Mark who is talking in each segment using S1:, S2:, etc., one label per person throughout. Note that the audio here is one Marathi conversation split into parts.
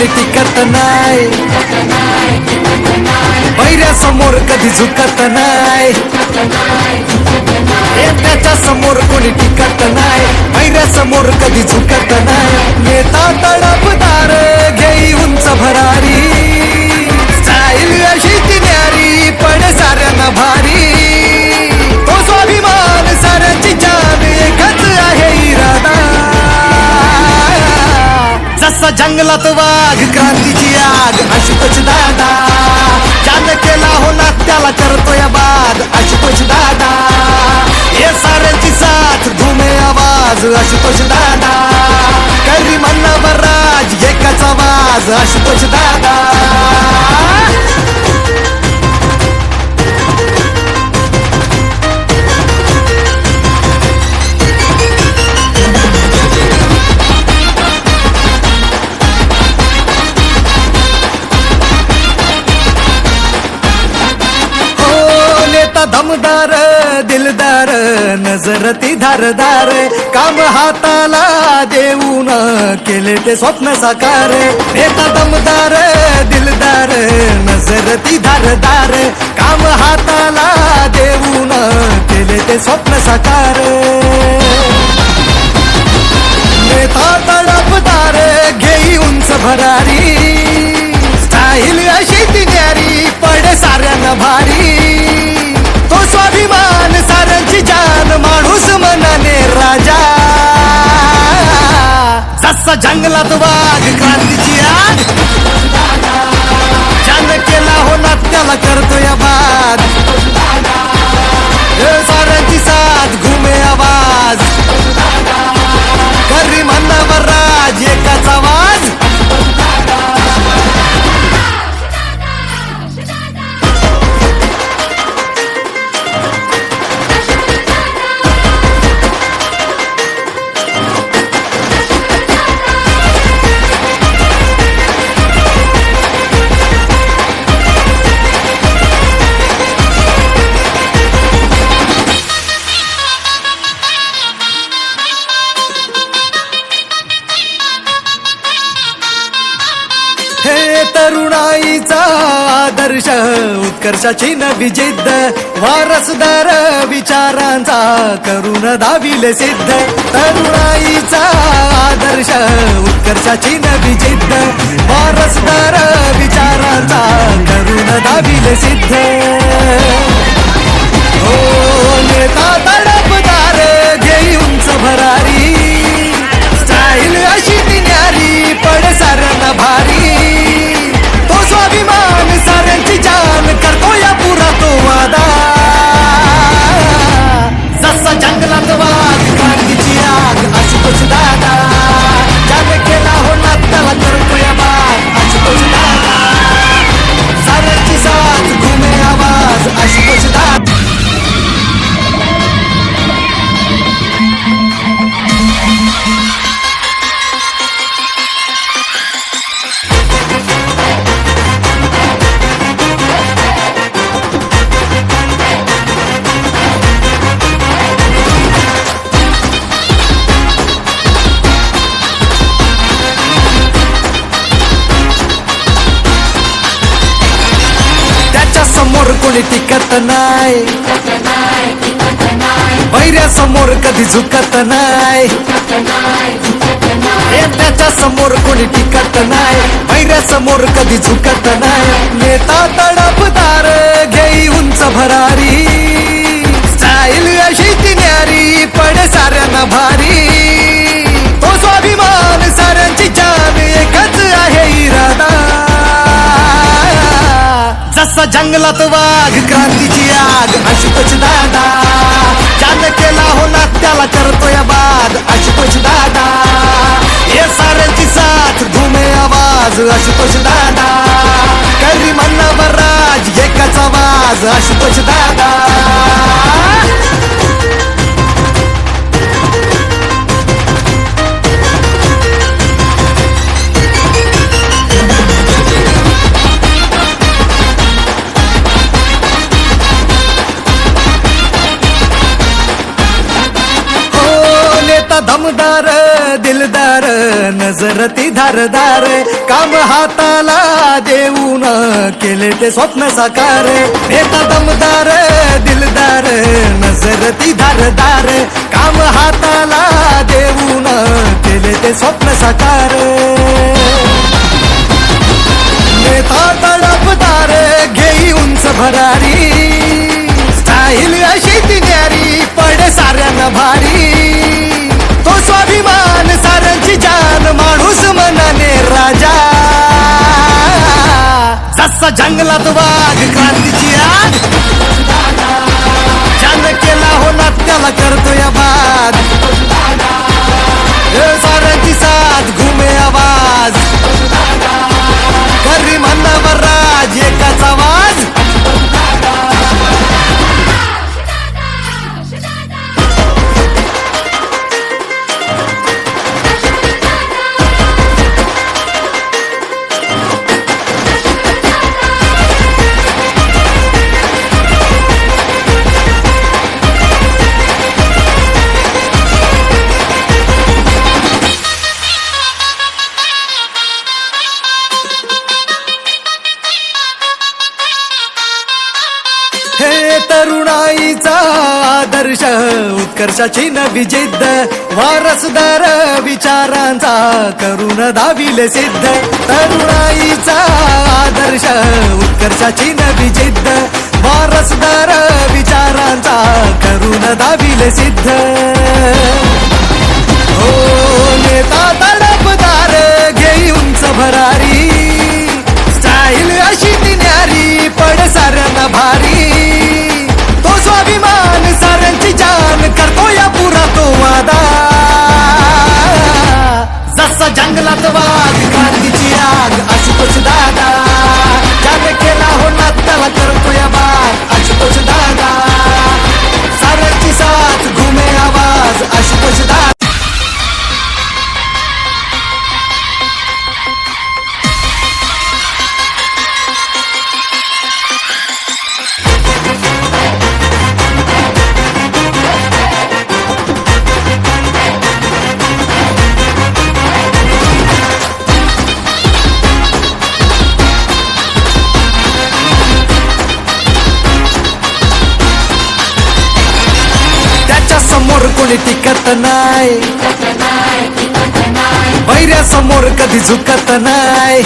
S1: समोर कोणी नाही. बैऱ्या समोर कधी झुकत नाही. त्याच्यासमोर कोणी टिकत नाही. बैऱ्या समोर कधी झुकत नाही. नेता तडपदार घेई उंच भरारी. हो करतोय बाद आशुतोष दादा. हे साऱ्यांची साथ धुमे आवाज आशुतोष दादा. करी म्हणणार राज एकाचा आवाज आशुतोष दादा. नजर ती धारदार काम हाताला देऊन केले ते स्वप्न साकार नेता दमदार दिलदार नजर ती धारदार काम हाताला देऊन केले ते स्वप्न साकार नेता तडपदार घेई उंच भरारी. स्टाईल अशी ती न्यारी पड साऱ्यांना भारी. तो स्वाभिमान माणूस मनाने राजा. जसा जंगलात वाघ क्रांतीची आग. ज्यानं केला हो ना त्याला करतोय बाद. संघर्षाची नवी जिद्द वारसदार विचारांचा करून दाविले सिद्ध. तरुणाईचा आदर्श उत्कर्षाची नवी जिद्द वारसदार विचारांचा करून दाविले सिद्ध. हो नेता टिकत नाही. बैऱ्या समोर कधी झुकत नाही. त्याच्यासमोर कोणी टिकत नाही. बैऱ्या समोर कधी झुकत नाही. नेता तडपदार घेई उंच भरारी. स्टाईल अशी ती न्यारी पड साऱ्यांना भारी. तो स्वाभिमान जंगलात वाघ क्रांतीची आग आशुतोष दादा. ज्यानं केला हो ना त्याला करतोय बाद आशुतोष दादा. हे साऱ्यांची साथ घुमे आवाज आशुतोष दादा. करी म्हणणार राज एकाच आवाज दमदार दिलदार नजर ती धारदार काम हाताला देऊन केले ते स्वप्न साकार. नेता दमदार दिलदार नजर ती धारदार काम हाताला देऊन केले ते स्वप्न साकार. असा जंगलात वाघ क्रांतीची आग. ज्यानं केला हो त्याला करतोय बाद आदर्श उत्कर्षाची नवी जिद्द. वारसदार विचारांचा करून दाविले सिद्ध. तरुणाईचा आदर्श उत्कर्षाची नवी जिद्द. वारसदार विचारांचा करून दाविले सिद्ध. कोणी टिकत नाही. वैऱ्या समोर कधी झुकत नाही.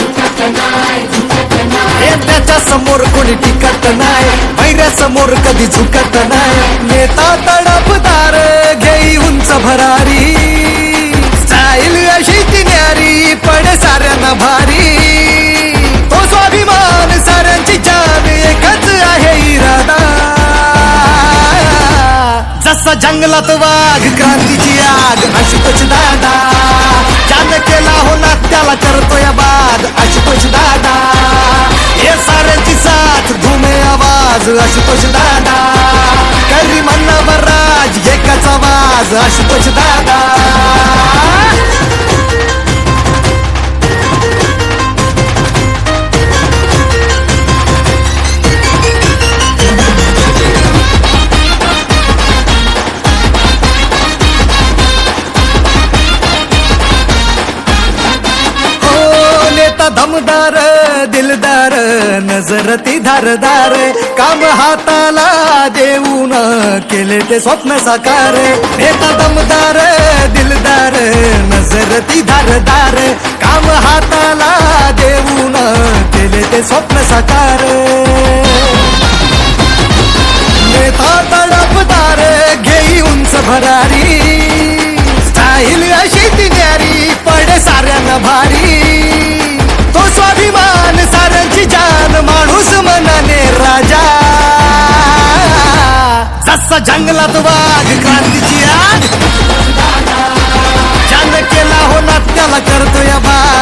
S1: त्याच्यासमोर कोणी टिकत नाही. वैऱ्या समोर कधी झुकत नाही. नेता तडपदार घेई उंच भरारी. जंगलात वाघ क्रांतीची आग आशुतोष दादा. ज्यानं केला हो त्याला करतोय बाद आशुतोष दादा. हे साऱ्यांची साथ घुमे आवाज आशुतोष दादा. करी म्हणणावर राज एकाचा आवाज आशुतोष दादा. नजर ती धारदार काम हाताला देऊन केले ते स्वप्न साकार नेता दमदार दिलदार नजर ती धारदार काम हाताला देऊन केले ते स्वप्न साकार नेता तडपदार घेई उंच भरारी स्टाईल अशी ती न्यारी पडे साऱ्यांना भारी. असा जंगलात वाघ क्रांतीची आग. ज्यानं केला हो ना त्याला या बाग.